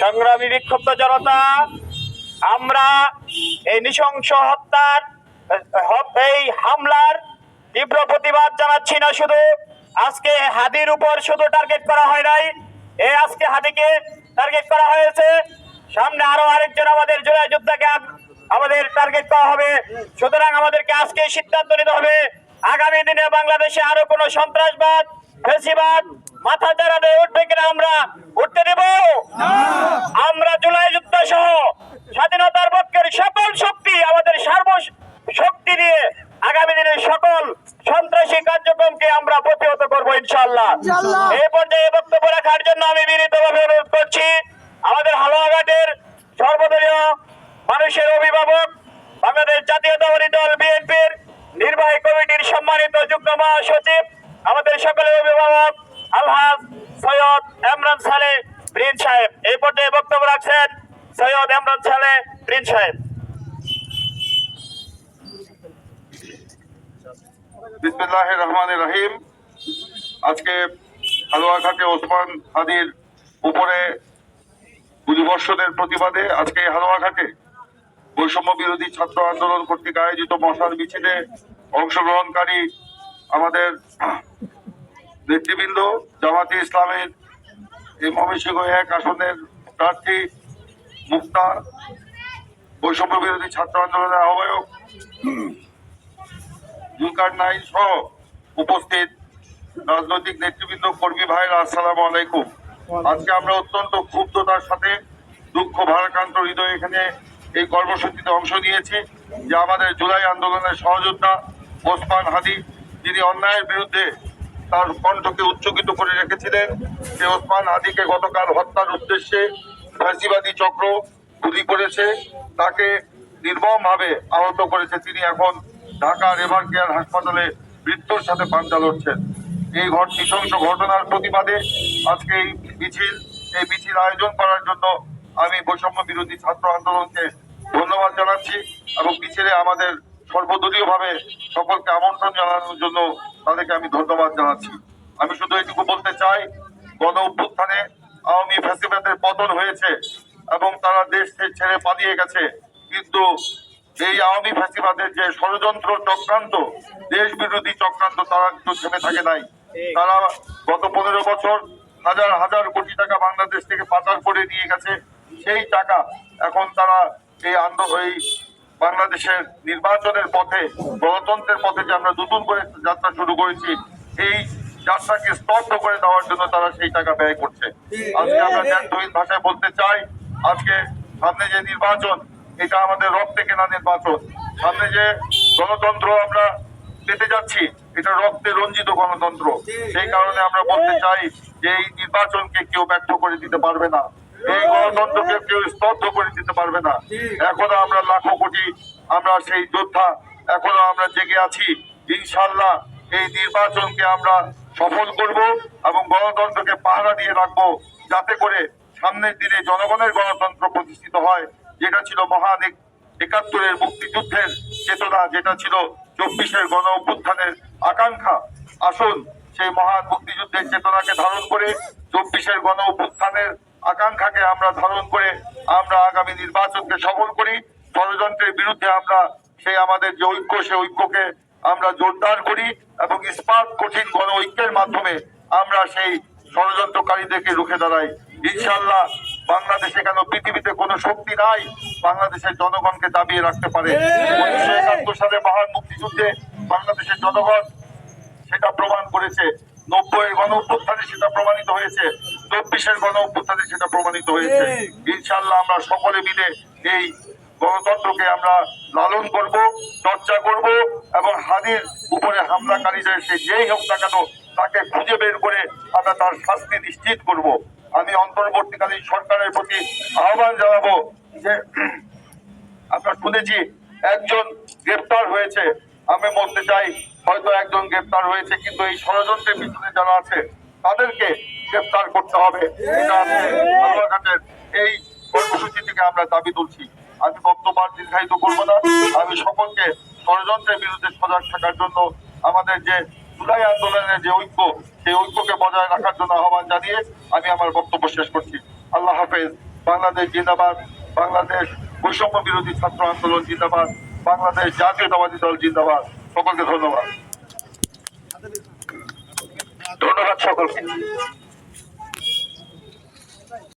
সংগ্রামী বিক্ষুব্ধ জনতা, আমরা এই নৃশংস হত্যার, এই হামলার তীব্র প্রতিবাদ জানাচ্ছি না শুধু। আজকে হাদির উপর শুধু টার্গেট করা হয় নাই। এই আজকে হাদিকে টার্গেট করা হয়েছে। সামনে আরও আরেকজন আমাদের জুলাই যোদ্ধাকে আমাদের টার্গেট করা হবে। সুতরাং আমাদেরকে আজকে সিদ্ধান্ত নিতে হবে। আগামী দিনে বাংলাদেশে আরও কোনো সন্ত্রাসবাদ, ফেসিবাদ মাথা চারা উঠবে কিনা আমরা উঠতে দেব আমরা জুলাই যুদ্ধ সহ স্বাধীনতার পক্ষের সকল শক্তি আমাদের সার্ব শক্তি দিয়ে আগামী দিনে সকল সন্ত্রাসী কার্যক্রমকে আমরা প্রতিহত করব ইনশাল্লাহ এই পর্যায়ে বক্তব্য রাখার জন্য আমি বিনীতভাবে অনুরোধ করছি আমাদের হালুয়াঘাটের সর্বদলীয় মানুষের অভিভাবক বাংলাদেশ জাতীয়তাবাদী দল বিএনপির নির্বাহী কমিটির সম্মানিত যুগ্ম মহাসচিব আমাদের সকলের অভিভাবক আলহাজ সৈয়দ এমরান সালে প্রিন্স সাহেব। এই পর্যায়ে বক্তব্য রাখছেন সৈয়দ এমরান সালে প্রিন্স সাহেব। বিসমিল্লাহ রহমান রহিম। আজকে হালুয়াঘাটে ওসমান হাদির উপরে গুলিবর্ষণের প্রতিবাদে আজকে হালুয়াঘাটে বৈষম্য বিরোধী ছাত্র আন্দোলন কর্তৃক আয়োজিত মশাল মিছিলে অংশগ্রহণকারী আমাদের নেতৃবৃন্দ জামাতে ইসলামের এই ময়মনসিংহ এক আসনের প্রার্থী মুক্তা বৈষম্য বিরোধী ছাত্র আন্দোলনের আহ্বায়ক জুলকার নাইন সহ উপস্থিত রাজনৈতিক নেতৃবৃন্দ কর্মী ভাইরা আসসালামু আলাইকুম। আজকে আমরা অত্যন্ত ক্ষুব্ধতার সাথে দুঃখ ভারাক্রান্ত হৃদয় এখানে এই কর্মসূচিতে অংশ নিয়েছি যে আমাদের জুলাই আন্দোলনের সহযোদ্ধা ওসমান হাদি যিনি অন্যায়ের বিরুদ্ধে তার কণ্ঠকে উচ্চকিত করে রেখেছিলেন সে ওসমান হাদিকে গতকাল হত্যার উদ্দেশ্যে ফ্যাসিবাদী চক্র গুলি করেছে। তাকে নির্মমভাবে আহত করেছে। তিনি এখন ঢাকা রেভার কেয়ার হাসপাতালে মৃত্যুর সাথে পাঞ্জা লড়ছেন। এই ঘট নৃশংস ঘটনার প্রতিবাদে আজকে এই মিছিল এই মিছিল আয়োজন করার জন্য আমি বৈষম্য বিরোধী ছাত্র আন্দোলনকে ধন্যবাদ জানাচ্ছি এবং মিছিলে আমাদের সর্বদলীয়ভাবে সকলকে আমন্ত্রণ জানানোর জন্য তাদেরকে আমি ধন্যবাদ জানাচ্ছি। আমি শুধু এটুকু বলতে চাই, গণ অভ্যুত্থানে আওয়ামী ফ্যাসিবাদের পতন হয়েছে এবং তারা দেশ ছেড়ে পালিয়ে গেছে। কিন্তু এই আওয়ামী ফ্যাসিবাদের যে ষড়যন্ত্র চক্রান্ত, দেশ বিরোধী চক্রান্ত, তারা কিন্তু থেমে থাকে নাই। তারা গত পনেরো বছর হাজার হাজার কোটি টাকা বাংলাদেশ থেকে পাচার করে নিয়ে গেছে। সেই টাকা এখন তারা এই আন্দোলন এই বাংলাদেশের নির্বাচনের পথে গণতন্ত্রের পথে যে আমরা নতুন করে যাত্রা শুরু করেছি এই যাত্রাকে স্তব্ধ করে দেওয়ার জন্য তারা সেই টাকা ব্যয় করছে। আজকে আমরা ন্যায়হীন ভাষায় বলতে চাই আজকে সামনে যে নির্বাচন এটা আমাদের রক্তে কেনা নির্বাচন। সামনে যে গণতন্ত্র আমরা পেতে যাচ্ছি এটা রক্তে রঞ্জিত গণতন্ত্র। সেই কারণে আমরা বলতে চাই যে এই নির্বাচনকে কেউ ব্যর্থ করে দিতে পারবে না। এই। গণতন্ত্রকে কেউ স্তব্ধ করে দিতে পারবে না। এখনও আমরা লাখো কোটি আমরা সেই যোদ্ধা এখনও আমরা জেগে আছি। ইনশাল্লাহ এই নির্বাচনকে আমরা সফল করব এবং গণতন্ত্রকে পাহারা দিয়ে রাখব যাতে করে সামনের দিনে জনগণের গণতন্ত্র প্রতিষ্ঠিত হয় যেটা ছিল মহান একাত্তরের মুক্তিযুদ্ধের চেতনা যেটা ছিল চব্বিশের গণ অভ্যুত্থানের আকাঙ্ক্ষা, আসুন সেই মহান মুক্তিযুদ্ধের চেতনাকে ধারণ করে চব্বিশের গণ অভ্যুত্থানের আকাঙ্ক্ষাকে আমরা ধারণ করে আমরা আগামী নির্বাচনকে সফল করি। ষড়যন্ত্রের বিরুদ্ধে আমরা সেই আমাদের যে ঐক্য, সে ঐক্যকে আমরা জোরদার করি এবং ইস্পাত কঠিন গণ ঐক্যের মাধ্যমে আমরা সেই ষড়যন্ত্রকারীদেরকে রুখে দাঁড়াই। ইনশাল্লাহ বাংলাদেশে কেন পৃথিবীতে কোনো শক্তি নাই। বাংলাদেশের জনগণকে দাবিয়ে রাখতে পারে। উনিশশো একাত্তর সালে মহান মুক্তিযুদ্ধে বাংলাদেশের জনগণ সেটা প্রমাণ করেছে। নব্বই গণ অভ্যুত্থানে সেটা প্রমাণিত হয়েছে। চব্বিশের গণ অভ্যুত্থানে সেটা প্রমাণিত হয়েছে। ইনশাল্লাহ আমরা সকলে মিলে এই গণতন্ত্রকে আমরা লালন করব, চর্চা করব এবং হাদির উপরে হামলাকারীদের সে যেই হোক না কেন তাকে খুঁজে বের করে আমরা তার শাস্তি নিশ্চিত করব। আমি অন্তর্বর্তীকালীন সরকারের প্রতি আহ্বান জানাব যে, আমরা শুনেছি একজন গ্রেপ্তার হয়েছে। আমি বলতে চাই, হয়তো একজন গ্রেপ্তার হয়েছে, কিন্তু এই ষড়যন্ত্রের পিছনে যারা আছে, তাদেরকে গ্রেপ্তার করতে হবে। এই কর্মসূচি থেকে আমরা দাবি তুলছি। আমি বক্তব্য দীর্ঘায়িত করব না। আমি সকলকে ষড়যন্ত্রের বিরুদ্ধে সজাগ থাকার জন্য আমাদের যে জুলাই আন্দোলনের যে ঐক্য, সেই ঐক্যকে বজায় রাখার জন্য আহ্বান জানিয়ে আমি আমার বক্তব্য শেষ করছি। আল্লাহ হাফেজ। বাংলাদেশ জিন্দাবাদ। বাংলাদেশ বৈষম্য বিরোধী ছাত্র আন্দোলন জিন্দাবাদ। বাংলাদেশ জাতীয়তাবাদী দল জিন্দাবাদ। সকলকে ধন্যবাদ। ধন্যবাদ সকলকে।